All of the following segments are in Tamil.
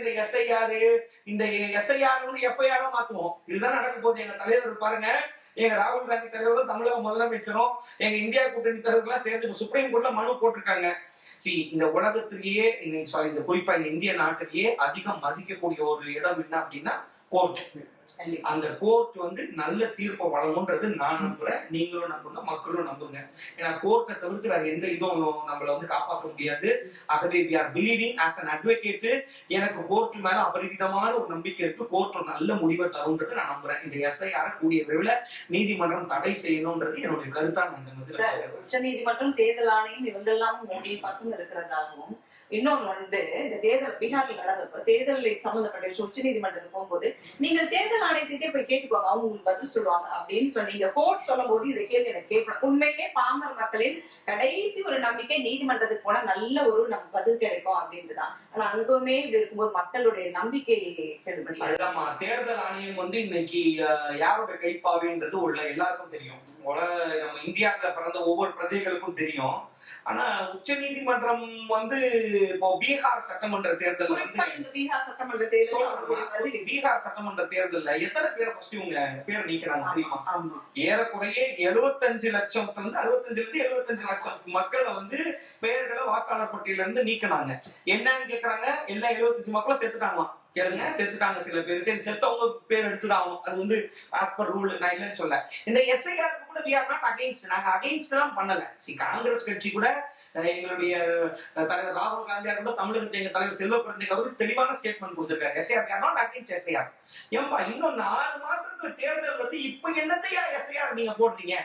இந்த எஸ்ஐஆர் இந்த எஸ்ஐஆர் எஃப்ஐஆர் மாத்துவோம். இதுதான் நடக்க போகுது. எங்க தலைவர் பாருங்க. எங்க ராகுல் காந்தி தலைவரும் தமிழக முதலமைச்சரும் எங்க இந்தியா கூட்டணி தலைவர்கள்லாம் சேர்ந்து சுப்ரீம் கோர்ட்ல மனு போட்டிருக்காங்க. சி இந்த உலகத்திலேயே சாரி இந்த குறிப்பா இந்த இந்திய நாட்டிலேயே அதிகம் மதிக்கக்கூடிய ஒரு இடம் என்ன அப்படின்னா கோர்ட் அந்த கோர்ட் வந்து நல்ல தீர்ப்பை வழங்கும்ன்றது நான் நம்புறேன். நீங்களும் நம்புங்க மக்களும் நம்புங்க. ஏன்னா கோர்ட்டை தவிர்த்து வேற எந்த இதுவும் நம்மள வந்து காப்பாற்ற முடியாது. ஆகவே we are believing as an advocate எனக்கு கோர்ட் மேல அபரிவிதமான ஒரு நம்பிக்கை இருக்கு. கோர்ட் ஒரு நல்ல முடிவை தரும்ன்றது நான் நம்புறேன். இந்த எஸ்ஐஆர் கூடிய விரைவில் நீதிமன்றம் தடை செய்யணும்ன்றது என்னுடைய கருத்தா நான் உச்ச நீதிமன்றம் தேர்தல் ஆணையம் இவங்கெல்லாம் மோடி பக்கம் இருக்கிறதாகவும் இன்னொன்னு வந்து இந்த தேர்தல் பீகாரில் நடந்தப்ப தேர்தலில் சம்பந்தப்பட்ட உச்ச நீதிமன்றத்துக்கு போகும்போது நீங்கள் தேர்தல் ஆணையத்திட்டே போய் கேட்டுக்கோங்க. அவங்க உங்களுக்கு பதில் சொல்லுவாங்க. அப்படின்னு சொன்னீங்க கோர்ட் சொல்லும் போது இதை கேள்வி எனக்கு கேட்கணும். உண்மையிலே பாமர மக்களின் கடைசி ஒரு நம்பிக்கை நீதிமன்றத்துக்கு போனா நல்ல ஒரு நம்ம பதில் கிடைக்கும் அப்படின்ட்டுதான். ஆனா அங்குமே இப்படி இருக்கும்போது மக்களுடைய நம்பிக்கை கெடுபடி. தேர்தல் ஆணையம் வந்து இன்னைக்கு யாரோட கைப்பாவின்றது உள்ள எல்லாருக்கும் தெரியும். உல நம்ம இந்தியாவுல பிறந்த ஒவ்வொரு பிரஜைகளுக்கும் தெரியும். ஆனா உச்ச நீதிமன்றம் வந்து இப்போ பீகார் சட்டமன்ற தேர்தல் வந்து பீகார் சட்டமன்ற தேர்தல் பீகார் சட்டமன்ற தேர்தல்ல எத்தனை பேரை ஃபர்ஸ்ட் இவங்க பேர் நீக்கிறாங்க தெரியுமா? ஏறக்குறைய எழுபத்தஞ்சு லட்சத்துல இருந்து அறுபத்தஞ்சுல இருந்து எழுபத்தஞ்சு லட்சம் மக்களை வந்து பெயர்களை வாக்காளர் பட்டியல இருந்து நீக்கினாங்க. என்னன்னு கேக்குறாங்க? எல்லா எழுபத்தஞ்சு மக்களும் செத்துட்டாங்களாம் கேளுங்க செத்துட்டாங்க சில பேர். சரி செத்தவங்க பேர் எடுத்துடாங்க அது வந்து ஆஸ் பர் ரூல் நான் இல்லைன்னு சொல்ல. இந்த எஸ்ஐஆர் கூட வி ஆர் நாட் அகைன்ஸ்ட் நாங்க அகைன்ஸ்ட் தான் பண்ணல. சி காங்கிரஸ் கட்சி கூட எங்களுடைய தலைவர் ராகுல் காந்தியார் கூட தமிழகத்தை எங்க தலைவர் செல்வ பிறந்தேங்க அவருக்கு தெளிவான ஸ்டேட்மெண்ட் கொடுத்திருக்காரு. SIR are not against SIR ஏன்பா இன்னும் நாலு மாசத்துல தேர்தல் வந்து இப்ப என்னத்தையா எஸ்ஐஆர் நீங்க போடுறீங்க?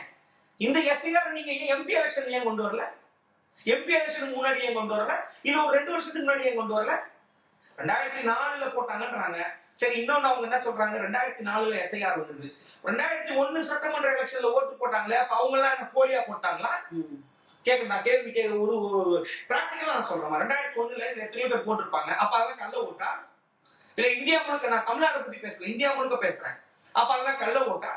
இந்த எஸ்ஐஆர் நீங்க எம்பி எலெக்ஷன் ஏன் கொண்டு வரல? எம்பி எலெக்ஷனுக்கு முன்னாடி ஏன் கொண்டு வரல? இல்ல ஒரு ரெண்டு வருஷத்துக்கு முன்னாடி ஏன் கொண்டு வரல? ரெண்டாயிரத்தி நாலுல போட்டாங்கன்றாங்க. சரி இன்னொன்னு அவங்க என்ன சொல்றாங்க? ரெண்டாயிரத்தி நாலுல எஸ்ஐஆர் வந்தது. ரெண்டாயிரத்தி ஒண்ணு சட்டமன்ற எலெக்ஷன்ல ஓட்டு போட்டாங்களே அப்ப அவங்க எல்லாம் என்ன போலியா போட்டாங்களா? நான் கேள்வி கேட்க ஒரு பிராக்டிக்கலா நான் சொல்றேன். ரெண்டாயிரத்தி ஒண்ணுல எத்தனையோ பேர் போட்டிருப்பாங்க. அப்ப அதெல்லாம் கள்ள ஓட்டா? இல்ல இந்தியா முழுக்க நான் தமிழ்நாடு பத்தி பேசுறேன் இந்தியா முழுக்க பேசுறேன். அப்ப அதெல்லாம் கள்ள ஓட்டா?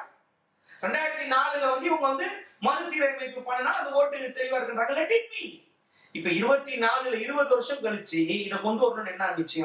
ரெண்டாயிரத்தி நாலுல வந்து இவங்க வந்து மறுசீரமைப்பு பண்ணினா அது ஓட்டு தெளிவா இருக்குன்றாங்க. இப்ப இருபத்தி நாலுல இருபது வருஷம் கழிச்சு இதை கொண்டு வரணும்னு என்ன நிச்சயம்?